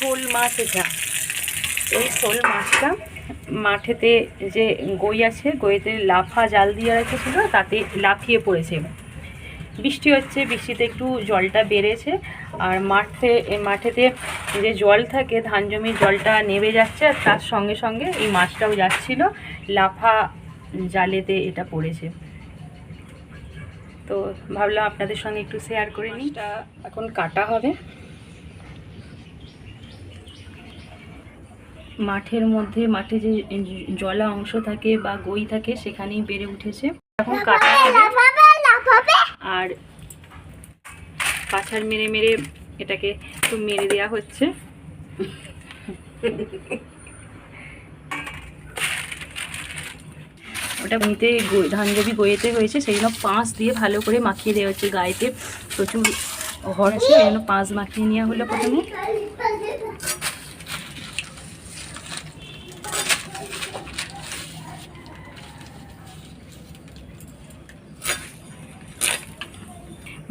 শোল মাছ এটা। এই শোল মাছটা মাঠেতে যে গই আছে, গইতে লাফা জাল দিয়ে রেখেছিল তাতে লাফিয়ে পড়েছে। বৃষ্টি হচ্ছে, বৃষ্টিতে একটু জলটা বেড়েছে, আর মাঠে মাঠেতে যে জল থাকে, ধান জমির জলটা নেমে যাচ্ছে, আর তার সঙ্গে সঙ্গে এই মাছটাও যাচ্ছিল, লাফা জালেতে এটা পড়েছে। তো ভাবলাম আপনাদের সঙ্গে একটু শেয়ার করে নিই। এখন কাটা হবে। মাঠের মধ্যে মাঠে যে জলা অংশ থাকে বা গই থাকে সেখানেই বেড়ে উঠেছে। এখন কাটা আর কাছার মেরে মেরে এটাকে একটু মেরে দেওয়া হচ্ছে। ওটা নিতে ধান জমি গইয়েতে হয়েছে সেই জন্য পাঁচ দিয়ে ভালো করে মাখিয়ে দেওয়া হচ্ছে গায়েতে। প্রচুর হর আছে এই জন্য পাঁচ মাখিয়ে নেওয়া হলো প্রথমে।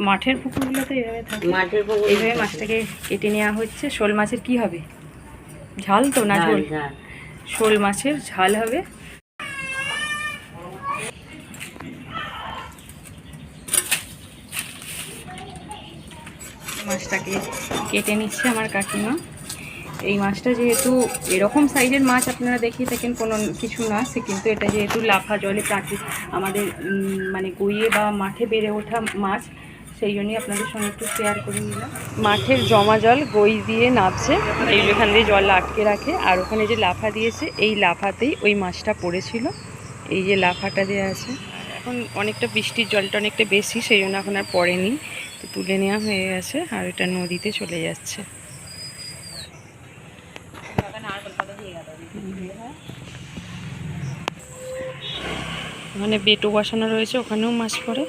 মাঠের পুকুরগুলো তো এইভাবে থাকে। মাঠের পুকুর এইভাবে মাছটাকে কেটে নেওয়া হচ্ছে। শোল মাছের কি হবে? ঝাল তো না ঝোল শোল মাছের ঝাল হবে। মাছটাকে কেটে নিচ্ছে আমার কাকিমা। এই মাছটা যেহেতু এরকম সাইজের মাছ আপনারা দেখিয়ে থাকেন কোনো কিছু না সে কিন্তু এটা যেহেতু লাফা জলে প্রাকৃ আমাদের মানে গইয়ে বা মাঠে বেড়ে ওঠা মাছ সেই জন্যই আপনাদের সঙ্গে একটু শেয়ার করে নিলাম। মাঠের জমা জল, গই দিয়ে নামছে এই এখান দিয়ে জল আটকে রাখে। আর ওখানে যে লাফা দিয়েছে, এই লাফাতেই ওই মাছটা পড়েছিল। এই যে লাফাটা দেওয়া আছে। এখন অনেকটা বৃষ্টির জলটা অনেকটা বেশি, সেই জন্য এখন আর পড়েনি। তো তুলে নেওয়া হয়ে গেছে, আর এটা নদীতে চলে যাচ্ছে। ওখানে বেটো বসানো রয়েছে, ওখানেও মাছ পড়ে।